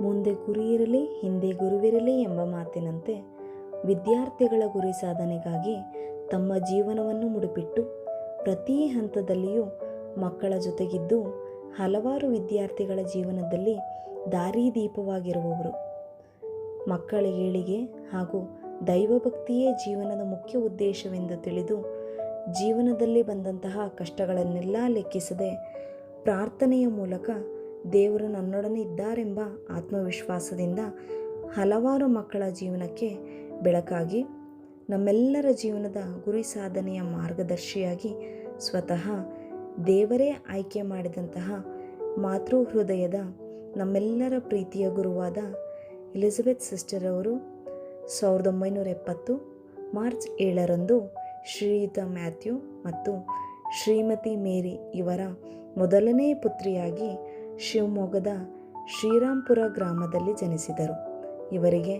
ಮುಂದೆ ಗುರಿ ಇರಲಿ ಹಿಂದೆ ಗುರುವಿರಲಿ ಎಂಬ ಮಾತಿನಂತೆ ವಿದ್ಯಾರ್ಥಿಗಳ ಗುರಿ ಸಾಧನೆಗಾಗಿ ತಮ್ಮ ಜೀವನವನ್ನು ಮುಡಿಪಿಟ್ಟು ಪ್ರತಿ ಹಂತದಲ್ಲಿಯೂ ಮಕ್ಕಳ ಜೊತೆಗಿದ್ದು ಹಲವಾರು ವಿದ್ಯಾರ್ಥಿಗಳ ಜೀವನದಲ್ಲಿ ದಾರಿದೀಪವಾಗಿರುವವರು ಮಕ್ಕಳ ಏಳಿಗೆ ಹಾಗೂ ದೈವಭಕ್ತಿಯೇ ಜೀವನದ ಮುಖ್ಯ ಉದ್ದೇಶವೆಂದು ತಿಳಿದು ಜೀವನದಲ್ಲಿ ಬಂದಂತಹ ಕಷ್ಟಗಳನ್ನೆಲ್ಲ ಲೆಕ್ಕಿಸದೆ ಪ್ರಾರ್ಥನೆಯ ಮೂಲಕ ದೇವರು ನನ್ನೊಡನೆ ಇದ್ದಾರೆಂಬ ಆತ್ಮವಿಶ್ವಾಸದಿಂದ ಹಲವಾರು ಮಕ್ಕಳ ಜೀವನಕ್ಕೆ ಬೆಳಕಾಗಿ ನಮ್ಮೆಲ್ಲರ ಜೀವನದ ಗುರಿ ಸಾಧನೆಯ ಮಾರ್ಗದರ್ಶಿಯಾಗಿ ಸ್ವತಃ ದೇವರೇ ಆಯ್ಕೆ ಮಾಡಿದಂತಹ ಮಾತೃ ಹೃದಯದ ನಮ್ಮೆಲ್ಲರ ಪ್ರೀತಿಯ ಗುರುವಾದ ಎಲಿಜಬೆತ್ ಸಿಸ್ಟರ್ ಅವರು ಸಾವಿರದ ಒಂಬೈನೂರ ಎಪ್ಪತ್ತು ಮಾರ್ಚ್ ಏಳರಂದು ಶ್ರೀಯುತ ಮ್ಯಾಥ್ಯೂ ಮತ್ತು ಶ್ರೀಮತಿ ಮೇರಿ ಇವರ ಮೊದಲನೇ ಪುತ್ರಿಯಾಗಿ ಶಿವಮೊಗ್ಗದ ಶ್ರೀರಾಂಪುರ ಗ್ರಾಮದಲ್ಲಿ ಜನಿಸಿದರು. ಇವರಿಗೆ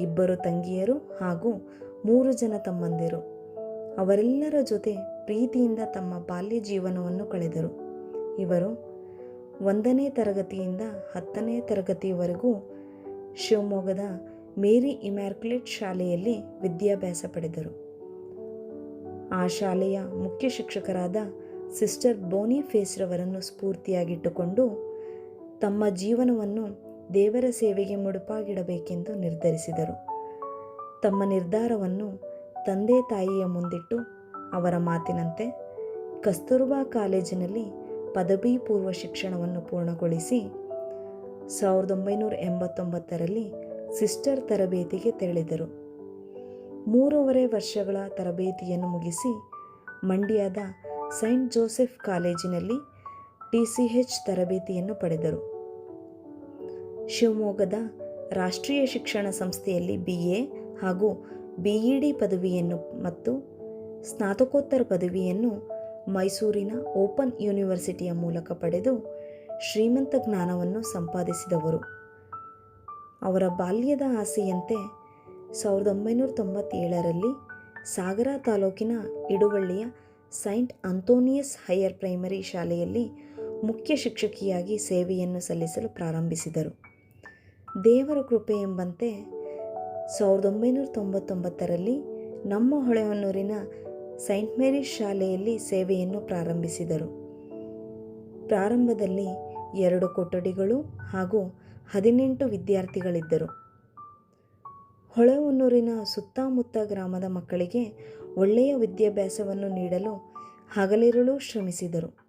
ಇಬ್ಬರು ತಂಗಿಯರು ಹಾಗೂ ಮೂರು ಜನ ತಮ್ಮಂದಿರು. ಅವರೆಲ್ಲರ ಜೊತೆ ಪ್ರೀತಿಯಿಂದ ತಮ್ಮ ಬಾಲ್ಯ ಜೀವನವನ್ನು ಕಳೆದರು. ಇವರು ಒಂದನೇ ತರಗತಿಯಿಂದ ಹತ್ತನೇ ತರಗತಿಯವರೆಗೂ ಶಿವಮೊಗ್ಗದ ಮೇರಿ ಇಮ್ಯಾರ್ಕ್ಯುಲೇಟ್ ಶಾಲೆಯಲ್ಲಿ ವಿದ್ಯಾಭ್ಯಾಸ ಪಡೆದರು. ಆ ಶಾಲೆಯ ಮುಖ್ಯ ಶಿಕ್ಷಕರಾದ ಸಿಸ್ಟರ್ ಬೋನಿ ಫೇಸ್ರವರನ್ನು ಸ್ಫೂರ್ತಿಯಾಗಿಟ್ಟುಕೊಂಡು ತಮ್ಮ ಜೀವನವನ್ನು ದೇವರ ಸೇವೆಗೆ ಮುಡುಪಾಗಿಡಬೇಕೆಂದು ನಿರ್ಧರಿಸಿದರು. ತಮ್ಮ ನಿರ್ಧಾರವನ್ನು ತಂದೆ ತಾಯಿಯ ಮುಂದಿಟ್ಟು ಅವರ ಮಾತಿನಂತೆ ಕಸ್ತೂರ್ಬಾ ಕಾಲೇಜಿನಲ್ಲಿ ಪದವಿ ಪೂರ್ವ ಶಿಕ್ಷಣವನ್ನು ಪೂರ್ಣಗೊಳಿಸಿ ಸಾವಿರದ ಒಂಬೈನೂರ ಎಂಬತ್ತೊಂಬತ್ತರಲ್ಲಿ ಸಿಸ್ಟರ್ ತರಬೇತಿಗೆ ತೆರಳಿದರು. ಮೂರುವರೆ ವರ್ಷಗಳ ತರಬೇತಿಯನ್ನು ಮುಗಿಸಿ ಮಂಡ್ಯದ ಸೈಂಟ್ ಜೋಸೆಫ್ ಕಾಲೇಜಿನಲ್ಲಿ ಟಿ ಸಿ ಎಚ್ ತರಬೇತಿಯನ್ನು ಪಡೆದರು. ಶಿವಮೊಗ್ಗದ ರಾಷ್ಟ್ರೀಯ ಶಿಕ್ಷಣ ಸಂಸ್ಥೆಯಲ್ಲಿ ಬಿ ಎ ಹಾಗೂ ಬಿ ಇ ಡಿ ಪದವಿಯನ್ನು ಮತ್ತು ಸ್ನಾತಕೋತ್ತರ ಪದವಿಯನ್ನು ಮೈಸೂರಿನ ಓಪನ್ ಯೂನಿವರ್ಸಿಟಿಯ ಮೂಲಕ ಪಡೆದು ಶ್ರೀಮಂತ ಜ್ಞಾನವನ್ನು ಸಂಪಾದಿಸಿದವರು. ಅವರ ಬಾಲ್ಯದ ಆಸೆಯಂತೆ ಸಾವಿರದ ಒಂಬೈನೂರ ತೊಂಬತ್ತೇಳರಲ್ಲಿ ಸಾಗರ ತಾಲೂಕಿನ ಇಡುವಳ್ಳಿಯ ಸೈಂಟ್ ಅಂತೋನಿಯಸ್ ಹೈಯರ್ ಪ್ರೈಮರಿ ಶಾಲೆಯಲ್ಲಿ ಮುಖ್ಯ ಶಿಕ್ಷಕಿಯಾಗಿ ಸೇವೆಯನ್ನು ಸಲ್ಲಿಸಲು ಪ್ರಾರಂಭಿಸಿದರು. ದೇವರ ಕೃಪೆ ಎಂಬಂತೆ ಸಾವಿರದ ಒಂಬೈನೂರ ತೊಂಬತ್ತೊಂಬತ್ತರಲ್ಲಿ ನಮ್ಮ ಹೊಳೆಹೊನ್ನೂರಿನ ಸೈಂಟ್ ಮೇರಿಸ್ ಶಾಲೆಯಲ್ಲಿ ಸೇವೆಯನ್ನು ಪ್ರಾರಂಭಿಸಿದರು. ಪ್ರಾರಂಭದಲ್ಲಿ ಎರಡು ಕೊಠಡಿಗಳು ಹಾಗೂ ಹದಿನೆಂಟು ವಿದ್ಯಾರ್ಥಿಗಳಿದ್ದರು. ಹೊಳೆಹೊನ್ನೂರಿನ ಸುತ್ತಮುತ್ತ ಗ್ರಾಮದ ಮಕ್ಕಳಿಗೆ ಒಳ್ಳೆಯ ವಿದ್ಯಾಭ್ಯಾಸವನ್ನು ನೀಡಲು ಹಗಲಿರುಳು ಶ್ರಮಿಸಿದರು.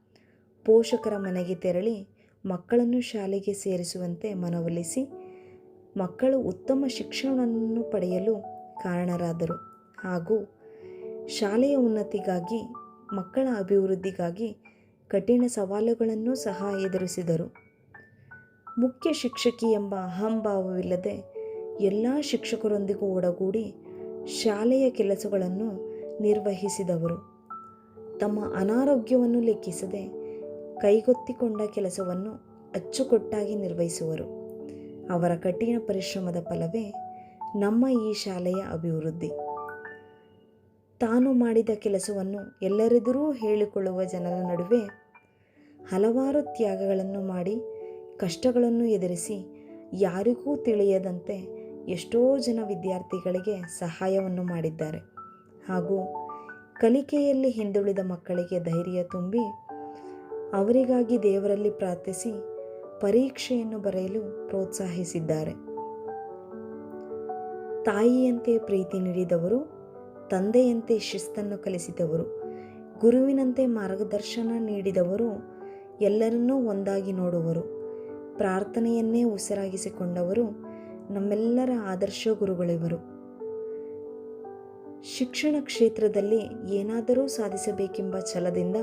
ಪೋಷಕರ ಮನೆಗೆ ತೆರಳಿ ಮಕ್ಕಳನ್ನು ಶಾಲೆಗೆ ಸೇರಿಸುವಂತೆ ಮನವೊಲಿಸಿ ಮಕ್ಕಳು ಉತ್ತಮ ಶಿಕ್ಷಣವನ್ನು ಪಡೆಯಲು ಕಾರಣರಾದರು. ಹಾಗೂ ಶಾಲೆಯ ಉನ್ನತಿಗಾಗಿ, ಮಕ್ಕಳ ಅಭಿವೃದ್ಧಿಗಾಗಿ ಕಠಿಣ ಸವಾಲುಗಳನ್ನು ಸಹ ಎದುರಿಸಿದರು. ಮುಖ್ಯ ಶಿಕ್ಷಕಿ ಎಂಬ ಅಹಂಭಾವವಿಲ್ಲದೆ ಎಲ್ಲ ಶಿಕ್ಷಕರೊಂದಿಗೂ ಒಡಗೂಡಿ ಶಾಲೆಯ ಕೆಲಸಗಳನ್ನು ನಿರ್ವಹಿಸಿದವರು. ತಮ್ಮ ಅನಾರೋಗ್ಯವನ್ನು ಲೆಕ್ಕಿಸದೆ ಕೈಗೊತ್ತಿಕೊಂಡ ಕೆಲಸವನ್ನು ಅಚ್ಚುಕಟ್ಟಾಗಿ ನಿರ್ವಹಿಸುವರು. ಅವರ ಕಠಿಣ ಪರಿಶ್ರಮದ ಫಲವೇ ನಮ್ಮ ಈ ಶಾಲೆಯ ಅಭಿವೃದ್ಧಿ. ತಾನು ಮಾಡಿದ ಕೆಲಸವನ್ನು ಎಲ್ಲರೆದುರೂ ಹೇಳಿಕೊಳ್ಳುವ ಜನರ ನಡುವೆ ಹಲವಾರು ತ್ಯಾಗಗಳನ್ನು ಮಾಡಿ ಕಷ್ಟಗಳನ್ನು ಎದುರಿಸಿ ಯಾರಿಗೂ ತಿಳಿಯದಂತೆ ಎಷ್ಟೋ ಜನ ವಿದ್ಯಾರ್ಥಿಗಳಿಗೆ ಸಹಾಯವನ್ನು ಮಾಡಿದ್ದಾರೆ. ಹಾಗೂ ಕಲಿಕೆಯಲ್ಲಿ ಹಿಂದುಳಿದ ಮಕ್ಕಳಿಗೆ ಧೈರ್ಯ ತುಂಬಿ ಅವರಿಗಾಗಿ ದೇವರಲ್ಲಿ ಪ್ರಾರ್ಥಿಸಿ ಪರೀಕ್ಷೆಯನ್ನು ಬರೆಯಲು ಪ್ರೋತ್ಸಾಹಿಸಿದ್ದಾರೆ. ತಾಯಿಯಂತೆ ಪ್ರೀತಿ ನೀಡಿದವರು, ತಂದೆಯಂತೆ ಶಿಸ್ತನ್ನು ಕಲಿಸಿದವರು, ಗುರುವಿನಂತೆ ಮಾರ್ಗದರ್ಶನ ನೀಡಿದವರು ಎಲ್ಲರನ್ನೂ ಒಂದಾಗಿ ನೋಡುವರು. ಪ್ರಾರ್ಥನೆಯನ್ನೇ ಉಸಿರಾಗಿಸಿಕೊಂಡವರು ನಮ್ಮೆಲ್ಲರ ಆದರ್ಶ ಗುರುಗಳಿವರು. ಶಿಕ್ಷಣ ಕ್ಷೇತ್ರದಲ್ಲಿ ಏನಾದರೂ ಸಾಧಿಸಬೇಕೆಂಬ ಛಲದಿಂದ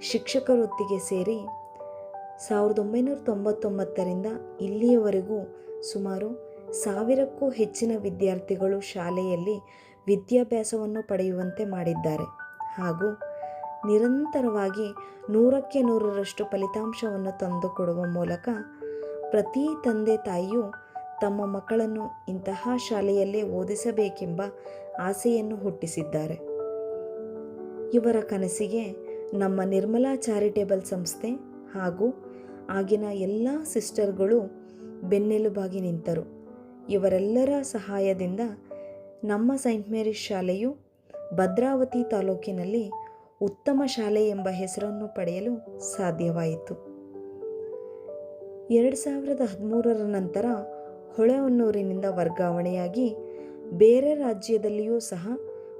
ಶಿಕ್ಷಕ ವೃತ್ತಿಗೆ ಸೇರಿ ಸಾವಿರದ ಒಂಬೈನೂರ ತೊಂಬತ್ತೊಂಬತ್ತರಿಂದ ಇಲ್ಲಿಯವರೆಗೂ ಸುಮಾರು ಸಾವಿರಕ್ಕೂ ಹೆಚ್ಚಿನ ವಿದ್ಯಾರ್ಥಿಗಳು ಶಾಲೆಯಲ್ಲಿ ವಿದ್ಯಾಭ್ಯಾಸವನ್ನು ಪಡೆಯುವಂತೆ ಮಾಡಿದ್ದಾರೆ. ಹಾಗೂ ನಿರಂತರವಾಗಿ ನೂರಕ್ಕೆ ನೂರರಷ್ಟು ಫಲಿತಾಂಶವನ್ನು ತಂದುಕೊಡುವ ಮೂಲಕ ಪ್ರತಿ ತಂದೆ ತಾಯಿಯೂ ತಮ್ಮ ಮಕ್ಕಳನ್ನು ಇಂತಹ ಶಾಲೆಯಲ್ಲೇ ಓದಿಸಬೇಕೆಂಬ ಆಸೆಯನ್ನು ಹುಟ್ಟಿಸಿದ್ದಾರೆ. ಇವರ ಕನಸಿಗೆ ನಮ್ಮ ನಿರ್ಮಲಾ ಚಾರಿಟೇಬಲ್ ಸಂಸ್ಥೆ ಹಾಗೂ ಆಗಿನ ಎಲ್ಲ ಸಿಸ್ಟರ್ಗಳು ಬೆನ್ನೆಲುಬಾಗಿ ನಿಂತರು. ಇವರೆಲ್ಲರ ಸಹಾಯದಿಂದ ನಮ್ಮ ಸೈಂಟ್ ಮೇರಿಸ್ ಶಾಲೆಯು ಭದ್ರಾವತಿ ತಾಲೂಕಿನಲ್ಲಿ ಉತ್ತಮ ಶಾಲೆ ಎಂಬ ಹೆಸರನ್ನು ಪಡೆಯಲು ಸಾಧ್ಯವಾಯಿತು. ಎರಡು ಸಾವಿರದ ಹದಿಮೂರರ ನಂತರ ಹೊಳೆಹೊನ್ನೂರಿನಿಂದ ವರ್ಗಾವಣೆಯಾಗಿ ಬೇರೆ ರಾಜ್ಯದಲ್ಲಿಯೂ ಸಹ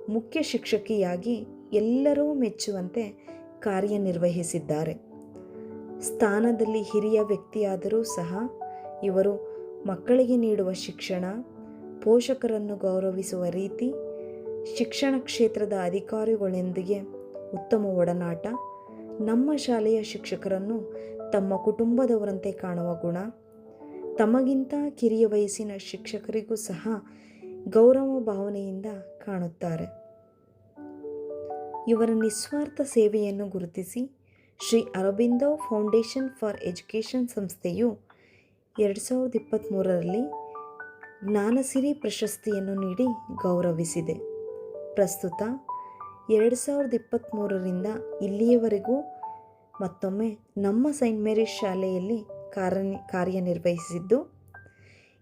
ಮುಖ್ಯ ಶಿಕ್ಷಕಿಯಾಗಿ ಎಲ್ಲರೂ ಮೆಚ್ಚುವಂತೆ ಕಾರ್ಯನಿರ್ವಹಿಸಿದ್ದಾರೆ. ಸ್ಥಾನದಲ್ಲಿ ಹಿರಿಯ ವ್ಯಕ್ತಿಯಾದರೂ ಸಹ ಇವರು ಮಕ್ಕಳಿಗೆ ನೀಡುವ ಶಿಕ್ಷಣ, ಪೋಷಕರನ್ನು ಗೌರವಿಸುವ ರೀತಿ ಶಿಕ್ಷಣ ಕ್ಷೇತ್ರದ ಅಧಿಕಾರಿಗಳೊಂದಿಗೆ ಉತ್ತಮ ಒಡನಾಟ, ನಮ್ಮ ಶಾಲೆಯ ಶಿಕ್ಷಕರನ್ನು ತಮ್ಮ ಕುಟುಂಬದವರಂತೆ ಕಾಣುವ ಗುಣ, ತಮಗಿಂತ ಕಿರಿಯ ವಯಸ್ಸಿನ ಶಿಕ್ಷಕರಿಗೂ ಸಹ ಗೌರವ ಭಾವನೆಯಿಂದ ಕಾಣುತ್ತಾರೆ. ಇವರ ನಿಸ್ವಾರ್ಥ ಸೇವೆಯನ್ನು ಗುರುತಿಸಿ Sri Aurobindo foundation for education ಸಂಸ್ಥೆಯು ಎರಡು ಸಾವಿರದ ಇಪ್ಪತ್ತ್ಮೂರರಲ್ಲಿ ಜ್ಞಾನಸಿರಿ ಪ್ರಶಸ್ತಿಯನ್ನು ನೀಡಿ ಗೌರವಿಸಿದೆ. ಪ್ರಸ್ತುತ ಎರಡು ಸಾವಿರದ ಇಪ್ಪತ್ತ್ಮೂರರಿಂದ ಇಲ್ಲಿಯವರೆಗೂ ಮತ್ತೊಮ್ಮೆ ನಮ್ಮ ಸೈಂಟ್ ಮೇರಿಸ್ ಶಾಲೆಯಲ್ಲಿ ಕಾರ್ಯ ಕಾರ್ಯನಿರ್ವಹಿಸಿದ್ದು,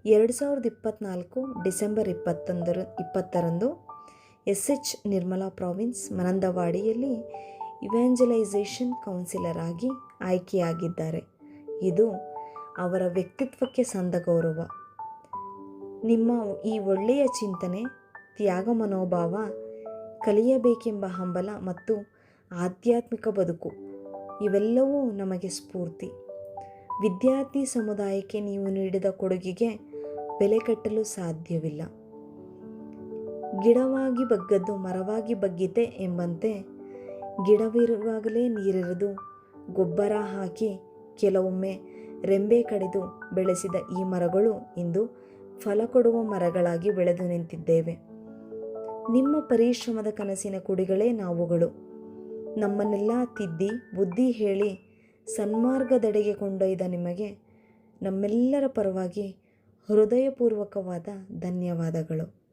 ಎರಡು ಸಾವಿರದ ಇಪ್ಪತ್ತ್ನಾಲ್ಕು ಡಿಸೆಂಬರ್ ಇಪ್ಪತ್ತೊಂದರ ಇಪ್ಪತ್ತರಂದು ಎಸ್ ಎಚ್ ನಿರ್ಮಲಾ ಪ್ರಾವಿನ್ಸ್ ಮನಂದವಾಡಿಯಲ್ಲಿ ಇವ್ಯಾಂಜಲೈಸೇಷನ್ ಕೌನ್ಸಿಲರ್ ಆಗಿ ಆಯ್ಕೆಯಾಗಿದ್ದಾರೆ. ಇದು ಅವರ ವ್ಯಕ್ತಿತ್ವಕ್ಕೆ ಸಂದ ಗೌರವ. ನಿಮ್ಮ ಈ ಒಳ್ಳೆಯ ಚಿಂತನೆ, ತ್ಯಾಗ ಮನೋಭಾವ, ಕಲಿಯಬೇಕೆಂಬ ಹಂಬಲ ಮತ್ತು ಆಧ್ಯಾತ್ಮಿಕ ಬದುಕು, ಇವೆಲ್ಲವೂ ನಮಗೆ ಸ್ಫೂರ್ತಿ. ವಿದ್ಯಾರ್ಥಿ ಸಮುದಾಯಕ್ಕೆ ನೀವು ನೀಡಿದ ಕೊಡುಗೆಗೆ ಬೆಲೆ ಕಟ್ಟಲು ಸಾಧ್ಯವಿಲ್ಲ. ಗಿಡವಾಗಿ ಬಗ್ಗದ್ದು ಮರವಾಗಿ ಬಗ್ಗಿತೆ ಎಂಬಂತೆ ಗಿಡವಿರುವಾಗಲೇ ನೀರಿರಿದು ಗೊಬ್ಬರ ಹಾಕಿ ಕೆಲವೊಮ್ಮೆ ರೆಂಬೆ ಕಡಿದು ಬೆಳೆಸಿದ ಈ ಮರಗಳು ಇಂದು ಫಲ ಕೊಡುವ ಮರಗಳಾಗಿ ಬೆಳೆದು ನಿಂತಿದ್ದೇವೆ. ನಿಮ್ಮ ಪರಿಶ್ರಮದ ಕನಸಿನ ಕುಡಿಗಳೇ ನಾವುಗಳು. ನಮ್ಮನ್ನೆಲ್ಲ ತಿದ್ದಿ ಬುದ್ಧಿ ಹೇಳಿ ಸನ್ಮಾರ್ಗದೆಡೆಗೆ ಕೊಂಡೊಯ್ದ ನಿಮಗೆ ನಮ್ಮೆಲ್ಲರ ಪರವಾಗಿ ಹೃದಯಪೂರ್ವಕವಾದ ಧನ್ಯವಾದಗಳು.